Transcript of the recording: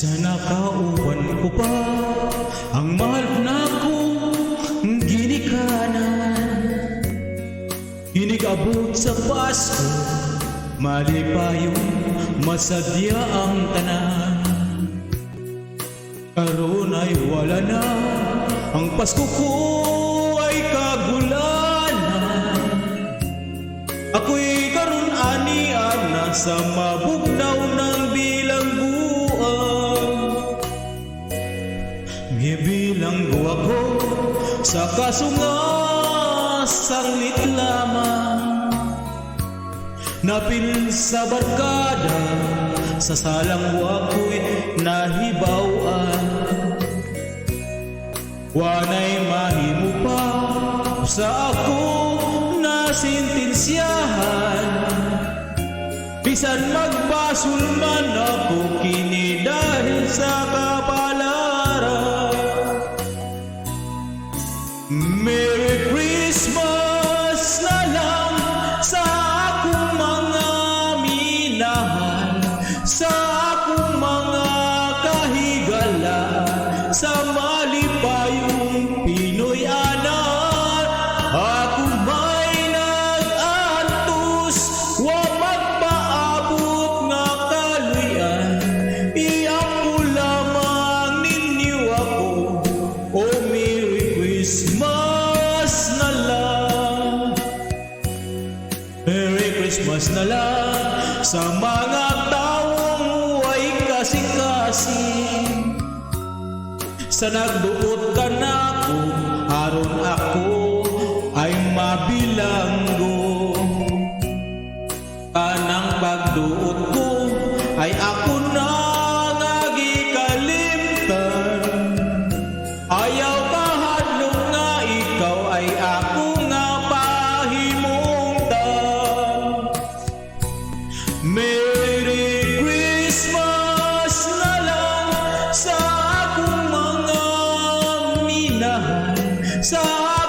Sa nakauban ko pa Ang mahal na kong ginikanan. Inigabot sa Pasko Mali pa yung masadya ang tanan. Karon ay wala na Ang Pasko ko ay kagulanan. Ako'y karon ani na sa mabugnaw Gibilanggo ako sa kasungasanglit lamang. Napil sa barkada sa salang wako'y nahibawan. Wanay mahimo pa sa ako na sintensyahan Bisan magbasol man ako kini dahil sa kapalaran Christmas na lang. Sa mga taong ay kasing-kasing. Sa nagduot ka na ako Aron ako ay mabilanggo. Kanang pagduot ko ay ako Sa